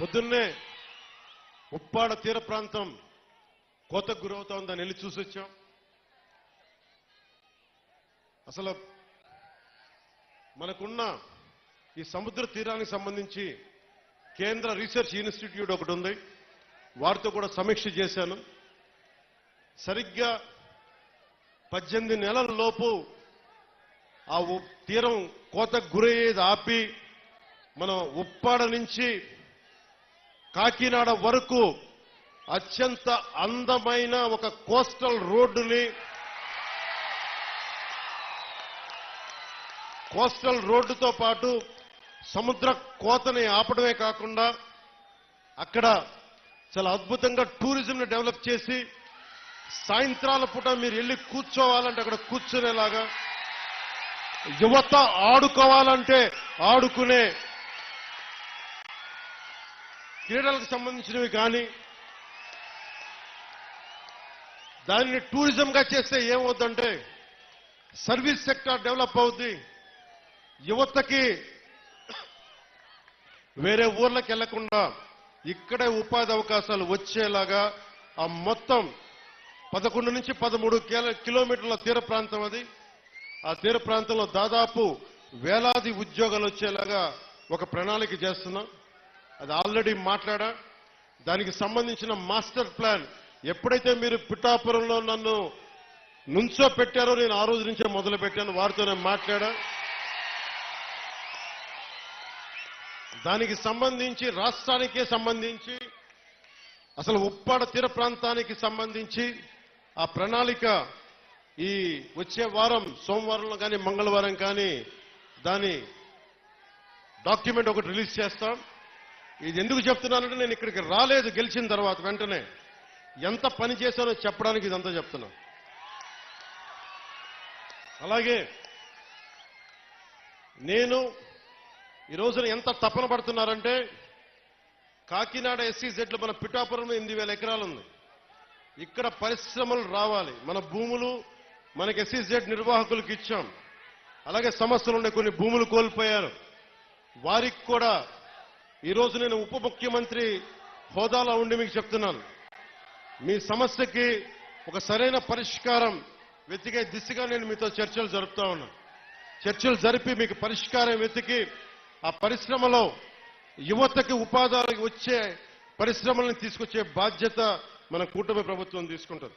పొద్దున్నే ఉప్పాడ తీర ప్రాంతం కోతకు గురవుతోందని వెళ్ళి చూసి వచ్చాం. అసలు మనకున్న ఈ సముద్ర తీరానికి సంబంధించి కేంద్ర రీసెర్చ్ ఇన్స్టిట్యూట్ ఒకటి ఉంది. వారితో కూడా సమీక్ష చేశాను. సరిగ్గా పద్దెనిమిది నెలల లోపు ఆ తీరం కోతకు గురయ్యేది ఆపి మనం ఉప్పాడ నుంచి కాకినాడ వరకు అత్యంత అందమైన ఒక కోస్టల్ రోడ్డుని కోస్టల్ రోడ్డుతో పాటు సముద్ర కోతని ఆపడమే కాకుండా అక్కడ చాలా అద్భుతంగా టూరిజంని డెవలప్ చేసి సాయంత్రాల పూట మీరు వెళ్ళి కూర్చోవాలంటే అక్కడ కూర్చునేలాగా యువత ఆడుకోవాలంటే ఆడుకునే క్రీడలకు సంబంధించినవి కానీ దానిని టూరిజంగా చేస్తే ఏమవుద్దంటే సర్వీస్ సెక్టర్ డెవలప్ అవుద్ది. యువతకి వేరే ఊర్లకు వెళ్ళకుండా ఇక్కడే ఉపాధి అవకాశాలు వచ్చేలాగా ఆ మొత్తం పదకొండు నుంచి పదమూడు కిలోమీటర్ల తీర ప్రాంతం అది. ఆ తీర ప్రాంతంలో దాదాపు వేలాది ఉద్యోగాలు వచ్చేలాగా ఒక ప్రణాళిక చేస్తున్నాం. అది ఆల్రెడీ మాట్లాడా? దానికి సంబంధించిన మాస్టర్ ప్లాన్ ఎప్పుడైతే మీరు పిఠాపురంలో నన్ను నుంచో పెట్టారో నేను ఆ రోజు నుంచే మొదలు పెట్టాను వారితో నేను మాట్లాడా? దానికి సంబంధించి రాష్ట్రానికే సంబంధించి అసలు ఉప్పాడ తీర ప్రాంతానికి సంబంధించి ఆ ప్రణాళిక ఈ వచ్చే వారం సోమవారంలో కానీ మంగళవారం కానీ దాని డాక్యుమెంట్ ఒకటి రిలీజ్ చేస్తాం. ఇది ఎందుకు చెప్తున్నానంటే నేను ఇక్కడికి రాలేదు గెలిచిన తర్వాత వెంటనే. ఎంత పని చేశానో చెప్పడానికి ఇదంతా చెప్తున్నా అలాగే నేను ఈ రోజున ఎంత తపన పడుతున్నారంటే కాకినాడ ఎస్సీజెడ్లో మన పిఠాపురం ఎనిమిది వేల ఎకరాలు ఉంది ఇక్కడ పరిశ్రమలు రావాలి. మన భూములు మనకి ఎస్సీజెడ్ నిర్వాహకులకు ఇచ్చాం. అలాగే సమస్యలు ఉన్నాయి కొన్ని భూములు కోల్పోయారు. వారికి కూడా ఈరోజు నేను ఉప ముఖ్యమంత్రి హోదాలో ఉండి మీకు చెప్తున్నాను. మీ సమస్యకి ఒక సరైన పరిష్కారం వెతికే దిశగా నేను మీతో చర్చలు జరుపుతా ఉన్నాను చర్చలు జరిపి మీకు పరిష్కారం వెతికి ఆ పరిశ్రమలో యువతకి ఉపాధి వచ్చే పరిశ్రమలను తీసుకొచ్చే బాధ్యత మన కూటమి ప్రభుత్వం తీసుకుంటుంది.